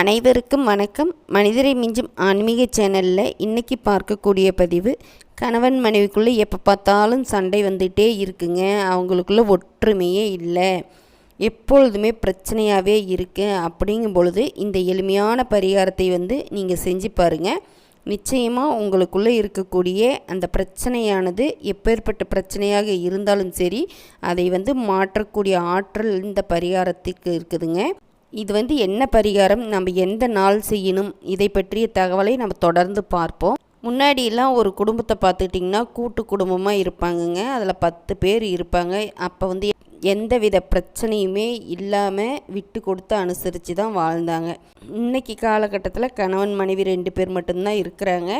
அனைவருக்கும் வணக்கம். மனிதரை மிஞ்சும் ஆன்மீக சேனலில் இன்றைக்கி பார்க்கக்கூடிய பதிவு கணவன் மனைவிக்குள்ளே எப்போ பார்த்தாலும் சண்டை வந்துகிட்டே இருக்குங்க. அவங்களுக்குள்ள ஒற்றுமையே இல்லை. எப்பொழுதுமே பிரச்சனையாகவே இருக்கு. அப்படிங்கும் பொழுது இந்த எளிமையான பரிகாரத்தை வந்து நீங்கள் செஞ்சு பாருங்கள் நிச்சயமாக உங்களுக்குள்ளே இருக்கக்கூடிய அந்த பிரச்சனையானது எப்பேற்பட்ட பிரச்சனையாக இருந்தாலும் சரி அதை வந்து மாற்றக்கூடிய ஆற்றல் இந்த பரிகாரத்துக்கு இருக்குதுங்க. இது வந்து என்ன பரிகாரம்? நம்ம எந்த நாள் செய்யணும்? இதை பற்றிய தகவலை நம்ம தொடர்ந்து பார்ப்போம். முன்னாடியெல்லாம் ஒரு குடும்பத்தை பார்த்துக்கிட்டிங்கன்னா கூட்டு குடும்பமாக இருப்பாங்கங்க. அதில் பத்து பேர் இருப்பாங்க. அப்போ வந்து எந்த வித பிரச்சனையுமே இல்லாமல் விட்டு கொடுத்து அனுசரித்து தான் வாழ்ந்தாங்க. இன்னைக்கு காலகட்டத்தில் கணவன் மனைவி ரெண்டு பேர் மட்டும்தான் இருக்கிறாங்க.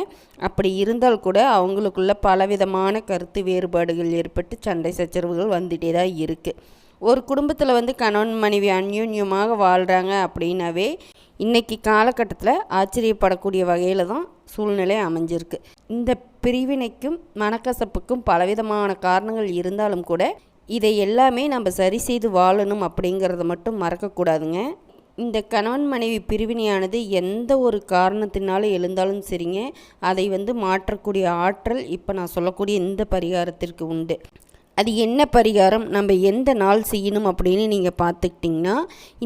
அப்படி இருந்தால் கூட அவங்களுக்குள்ள பலவிதமான கருத்து வேறுபாடுகள் ஏற்பட்டு சண்டை சச்சரவுகள் வந்துகிட்டே தான் இருக்குது ஒரு குடும்பத்தில் வந்து கணவன் மனைவி அந்யோன்யமாக வாழ்கிறாங்க அப்படின்னாவே இன்றைக்கி காலகட்டத்தில் ஆச்சரியப்படக்கூடிய வகையில் தான் சூழ்நிலை அமைஞ்சிருக்கு. இந்த பிரிவினைக்கும் மனக்கசப்புக்கும் பலவிதமான காரணங்கள் இருந்தாலும் கூட இதை எல்லாமே நம்ம சரி செய்து வாழணும் அப்படிங்கிறத மட்டும் மறக்கக்கூடாதுங்க இந்த கணவன் மனைவி பிரிவினையானது எந்த ஒரு காரணத்தினாலும் எழுந்தாலும் சரிங்க. அதை வந்து மாற்றக்கூடிய ஆற்றல் இப்போ நான் சொல்லக்கூடிய இந்த பரிகாரத்திற்கு உண்டு. அது என்ன பரிகாரம்? நம்ம எந்த நாள் செய்யணும் அப்படின்னு நீங்கள் பார்த்துக்கிட்டிங்கன்னா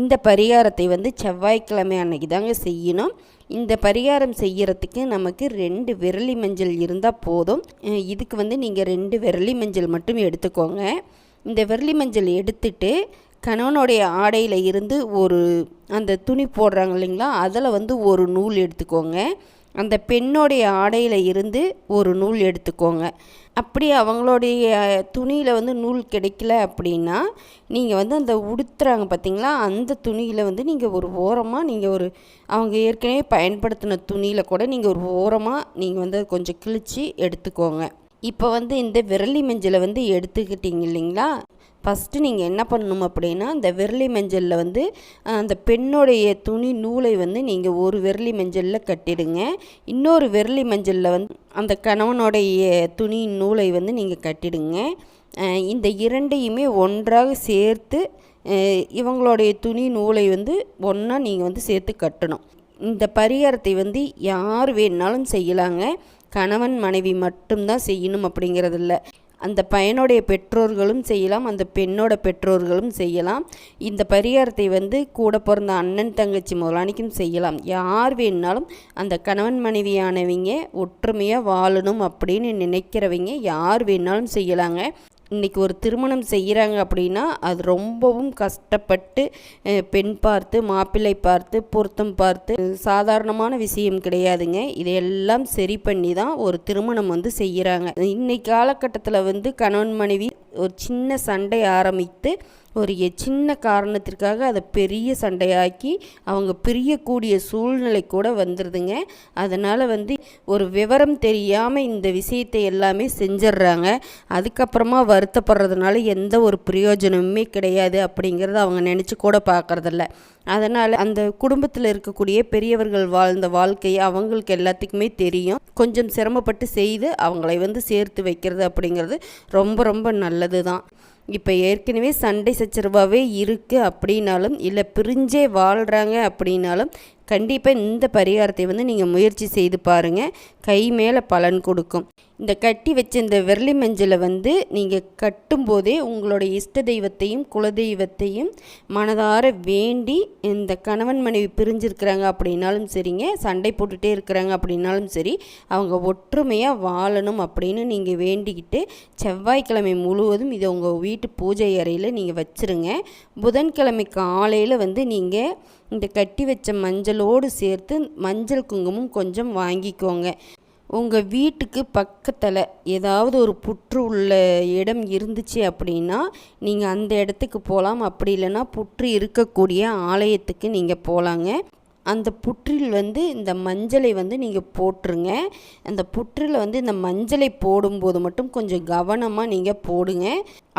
இந்த பரிகாரத்தை வந்து செவ்வாய்க்கிழமை அன்னைக்கு தாங்க செய்யணும். இந்த பரிகாரம் செய்யறதுக்கு நமக்கு ரெண்டு விரலி மஞ்சள் இருந்தால் போதும். இதுக்கு வந்து நீங்கள் ரெண்டு விரலி மஞ்சள் மட்டும் எடுத்துக்கோங்க. இந்த விரலி மஞ்சள் எடுத்துட்டு கணவனுடைய ஆடையில் இருந்து ஒரு அந்த துணி போடுறாங்க இல்லைங்களா? அதில் வந்து ஒரு நூல் எடுத்துக்கோங்க. அந்த பெண்ணுடைய ஆடையில் இருந்து ஒரு நூல் எடுத்துக்கோங்க. அப்படி அவங்களுடைய துணியில் வந்து நூல் கிடைக்கல அப்படின்னா நீங்கள் வந்து அந்த உடுத்துறாங்க பார்த்தீங்களா அந்த துணியில் வந்து நீங்கள் ஒரு ஓரமாக நீங்கள் ஒரு அவங்க ஏற்கனவே பயன்படுத்தின துணியில் கூட நீங்கள் ஒரு ஓரமாக நீங்கள் வந்து கொஞ்சம் கிழித்து எடுத்துக்கோங்க. இப்போ வந்து இந்த விரலி மஞ்சளை வந்து எடுத்துக்கிட்டீங்க இல்லைங்களா? ஃபஸ்ட்டு நீங்கள் என்ன பண்ணணும் அப்படின்னா அந்த விரலி மஞ்சளில் வந்து அந்த பெண்ணுடைய துணி நூலை வந்து நீங்கள் ஒரு விரலி மஞ்சளில் கட்டிடுங்க. இன்னொரு விரலி மஞ்சளில் வந்து அந்த கணவனுடைய துணி நூலை வந்து நீங்கள் கட்டிடுங்க. இந்த இரண்டையுமே ஒன்றாக சேர்த்து இவங்களுடைய துணி நூலை வந்து ஒன்றா நீங்கள் வந்து சேர்த்து கட்டணும். இந்த பரிகாரத்தை வந்து யார் வேணுனாலும் செய்யலாங்க. கணவன் மனைவி மட்டும்தான் செய்யணும் அப்படிங்கிறதில்லை. அந்த பையனுடைய பெற்றோர்களும் செய்யலாம் அந்த பெண்ணோட பெற்றோர்களும் செய்யலாம். இந்த பரிகாரத்தை வந்து கூட பிறந்த அண்ணன் தங்கச்சி முதலானிக்கும் செய்யலாம். யார் வேணுனாலும் அந்த கணவன் மனைவியானவங்க ஒற்றுமையாக வாழணும் அப்படின்னு நினைக்கிறவங்க யார் வேணாலும் செய்யலாங்க. இன்றைக்கி ஒரு திருமணம் செய்கிறாங்க அப்படின்னா அது ரொம்பவும் கஷ்டப்பட்டு பெண் பார்த்து மாப்பிள்ளை பார்த்து பொருத்தம் பார்த்து சாதாரணமான விஷயம் கிடையாதுங்க. இதையெல்லாம் சரி பண்ணி தான் ஒரு திருமணம் வந்து செய்கிறாங்க இன்னைக்கு காலகட்டத்தில் வந்து கணவன் மனைவி ஒரு சின்ன சண்டை ஆரம்பித்து ஒரு சின்ன காரணத்திற்காக அதை பெரிய சண்டையாக்கி அவங்க பிரியக்கூடிய சூழ்நிலை கூட வந்துடுதுங்க அதனால் வந்து ஒரு விவரம் தெரியாமல் இந்த விஷயத்தை எல்லாமே செஞ்சிடுறாங்க அதுக்கப்புறமா வருத்தப்படுறதுனால எந்த ஒரு பிரயோஜனமுமே கிடையாது அப்படிங்கிறத அவங்க நினச்சி கூட பார்க்குறதில்ல அதனால் அந்த குடும்பத்தில் இருக்கக்கூடிய பெரியவர்கள் வாழ்ந்த வாழ்க்கையை அவங்களுக்கு எல்லாத்துக்குமே தெரியும். கொஞ்சம் சிரமப்பட்டு செய்து அவங்களை வந்து சேர்த்து வைக்கிறது அப்படிங்கிறது ரொம்ப ரொம்ப நல்லது தான் இப்போ ஏற்கனவே சண்டை சச்சரவாகவே இருக்குது அப்படின்னாலும் இல்லை பிரிஞ்சே வாழ்கிறாங்க அப்படின்னாலும் கண்டிப்பாக இந்த பரிகாரத்தை வந்து நீங்கள் முயற்சி செய்து பாருங்கள் கை மேலே பலன் கொடுக்கும். இந்த கட்டி வச்ச இந்த விரலி மஞ்சளை வந்து நீங்கள் கட்டும்போதே உங்களோட இஷ்ட தெய்வத்தையும் குலதெய்வத்தையும் மனதார வேண்டி இந்த கணவன் மனைவி பிரிஞ்சிருக்கிறாங்க அப்படின்னாலும் சரிங்க. சண்டை போட்டுகிட்டே இருக்கிறாங்க அப்படின்னாலும் சரி அவங்க ஒற்றுமையாக வாழணும் அப்படின்னு நீங்கள் வேண்டிக்கிட்டு செவ்வாய்க்கிழமை முழுவதும் இதை உங்கள் வீட்டு பூஜை அறையில் நீங்கள் வச்சுருங்க. புதன்கிழமை காலையில் வந்து நீங்கள் இந்த கட்டி வச்ச மஞ்சளோடு சேர்த்து மஞ்சள் குங்குமம் கொஞ்சம் வாங்கிக்கோங்க. உங்கள் வீட்டுக்கு பக்கத்தில் ஏதாவது ஒரு புற்று உள்ள இடம் இருந்துச்சு அப்படின்னா நீங்கள் அந்த இடத்துக்கு போகலாம் அப்படி இல்லைன்னா புற்று இருக்கக்கூடிய ஆலயத்துக்கு நீங்கள் போகலாங்க அந்த புற்றில் வந்து இந்த மஞ்சளை வந்து நீங்கள் போட்டுருங்க. அந்த புற்றில் வந்து இந்த மஞ்சளை போடும்போது மட்டும் கொஞ்சம் கவனமாக நீங்கள் போடுங்க.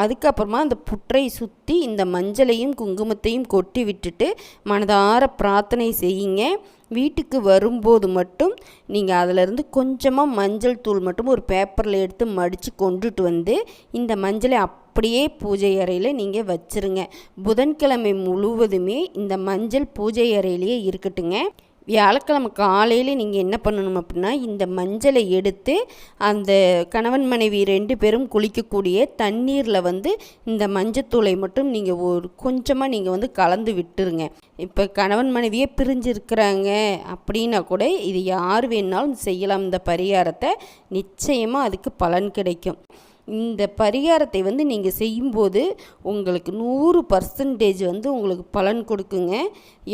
அதுக்கப்புறமா அந்த புற்றை சுற்றி இந்த மஞ்சளையும் குங்குமத்தையும் கொட்டி விட்டுட்டு மனதார பிரார்த்தனை செய்யுங்க. வீட்டுக்கு வரும்போது மட்டும் நீங்கள் அதிலிருந்து கொஞ்சமாக மஞ்சள் தூள் மட்டும் ஒரு பேப்பரில் எடுத்து மடித்து கொண்டுட்டு வந்து இந்த மஞ்சளை அப்படியே பூஜை அறையில் நீங்கள் வச்சுருங்க. புதன்கிழமை முழுவதுமே இந்த மஞ்சள் பூஜை அறையிலேயே இருக்கட்டுங்க. வியாழக்கிழமை காலையில் நீங்கள் என்ன பண்ணணும் அப்படின்னா இந்த மஞ்சளை எடுத்து அந்த கணவன் மனைவி ரெண்டு பேரும் குளிக்கக்கூடிய தண்ணீரில் வந்து இந்த மஞ்சத்தூளை மட்டும் நீங்கள் ஒரு கொஞ்சமாக நீங்கள் வந்து கலந்து விட்டுருங்க. இப்போ கணவன் மனைவியே பிரிஞ்சிருக்கிறாங்க அப்படின்னா கூட இது யார் வேணாலும் செய்யலாம். இந்த பரிகாரத்தை நிச்சயமாக அதுக்கு பலன் கிடைக்கும். இந்த பரிகாரத்தை வந்து நீங்கள் செய்யும்போது உங்களுக்கு நூறு பர்சன்டேஜ் வந்து உங்களுக்கு பலன் கொடுக்குங்க.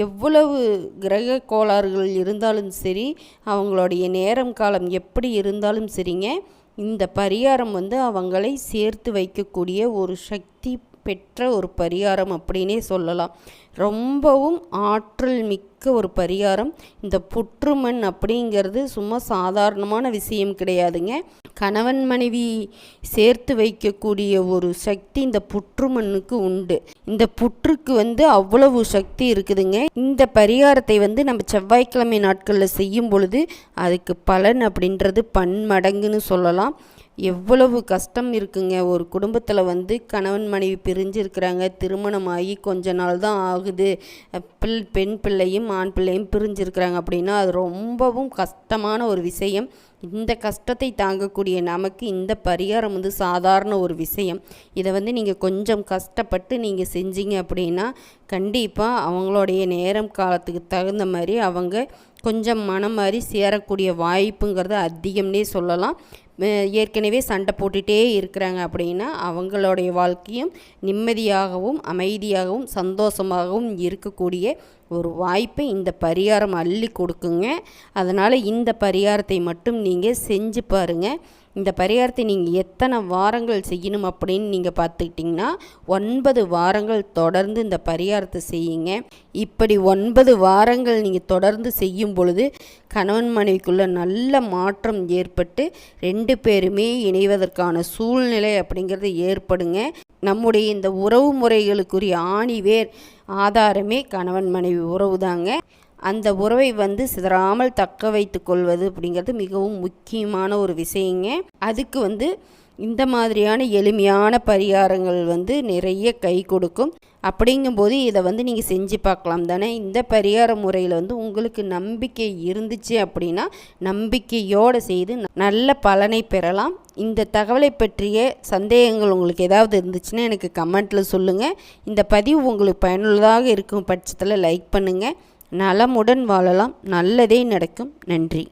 எவ்வளவு கிரக கோளாறுகள் இருந்தாலும் சரி அவங்களுடைய நேரம் காலம் எப்படி இருந்தாலும் சரிங்க. இந்த பரிகாரம் வந்து அவங்களை சேர்த்து வைக்கக்கூடிய ஒரு சக்தி பெற்ற ஒரு பரிகாரம் அப்படின்னே சொல்லலாம். ரொம்பவும் ஆற்றல் மிக்க ஒரு பரிகாரம். இந்த புற்றுமண் அப்படிங்கிறது சும்மா சாதாரணமான விஷயம் கிடையாதுங்க. கணவன் மனைவி சேர்த்து வைக்கக்கூடிய ஒரு சக்தி இந்த புற்றுமண்ணுக்கு உண்டு. இந்த புற்றுக்கு வந்து அவ்வளவு சக்தி இருக்குதுங்க. இந்த பரிகாரத்தை வந்து நம்ம செவ்வாய்க்கிழமை நாட்களில் செய்யும் பொழுது அதுக்கு பலன் அப்படின்றது பன்மடங்குன்னு சொல்லலாம். எவ்வளவு கஷ்டம் இருக்குங்க. ஒரு குடும்பத்தில் வந்து கணவன் மனைவி பிரிஞ்சிருக்கிறாங்க. திருமணம் ஆகி கொஞ்ச நாள் தான் ஆகுது. பிள் பெண் பிள்ளையும் ஆண் பிள்ளையும் பிரிஞ்சிருக்கிறாங்க அப்படின்னா அது ரொம்பவும் கஷ்டமான ஒரு விஷயம். இந்த கஷ்டத்தை தாங்கக்கூடிய நமக்கு இந்த பரிகாரம் வந்து சாதாரண ஒரு விஷயம். இதை வந்து நீங்கள் கொஞ்சம் கஷ்டப்பட்டு நீங்கள் செஞ்சீங்க அப்படின்னா கண்டிப்பாக அவங்களுடைய நேரம் காலத்துக்கு தகுந்த மாதிரி அவங்க கொஞ்சம் மனம் மாதிரி சேரக்கூடிய வாய்ப்புங்கிறது அதிகம்னே சொல்லலாம். ஏற்கனவே சண்டை போட்டுகிட்டே இருக்கிறாங்க அப்படின்னா அவங்களுடைய வாழ்க்கையும் நிம்மதியாகவும் அமைதியாகவும் சந்தோஷமாகவும் இருக்கக்கூடிய ஒரு வாய்ப்பை இந்த பரிகாரம் அள்ளி கொடுக்குங்க. அதனால் இந்த பரிகாரத்தை மட்டும் நீங்கள் செஞ்சு பாருங்கள் இந்த பரிகாரத்தை நீங்கள் எத்தனை வாரங்கள் செய்யணும் அப்படின்னு நீங்கள் பார்த்துக்கிட்டிங்கன்னா ஒன்பது வாரங்கள் தொடர்ந்து இந்த பரிகாரத்தை செய்யுங்க. இப்படி ஒன்பது வாரங்கள் நீங்கள் தொடர்ந்து செய்யும் பொழுது கணவன் மனைவிக்குள்ளே நல்ல மாற்றம் ஏற்பட்டு ரெண்டு ரெண்டு பேருமே இணைவதற்கான சூழ்நிலை அப்படிங்கிறது ஏற்படுங்க. நம்முடைய இந்த உறவு முறைகளுக்குரிய ஆணிவேர் ஆதாரமே கணவன் மனைவி உறவு தாங்க. அந்த உறவை வந்து சிதறாமல் தக்க வைத்து கொள்வது அப்படிங்கிறது மிகவும் முக்கியமான ஒரு விஷயங்க. அதுக்கு வந்து இந்த மாதிரியான எளிமையான பரிகாரங்கள் வந்து நிறைய கை கொடுக்கும். அப்படிங்கும்போது இதை வந்து நீங்கள் செஞ்சு பார்க்கலாம் தானே. இந்த பரிகார முறையில் வந்து உங்களுக்கு நம்பிக்கை இருந்துச்சு அப்படின்னா நம்பிக்கையோடு செய்து நல்ல பலனை பெறலாம். இந்த தகவலை பற்றிய சந்தேகங்கள் உங்களுக்கு ஏதாவது இருந்துச்சுன்னா எனக்கு கமெண்ட்டில் சொல்லுங்கள் இந்த பதிவு உங்களுக்கு பயனுள்ளதாக இருக்கும் பட்சத்தில் லைக் பண்ணுங்கள் நலமுடன் வாழலாம். நல்லதே நடக்கும். நன்றி.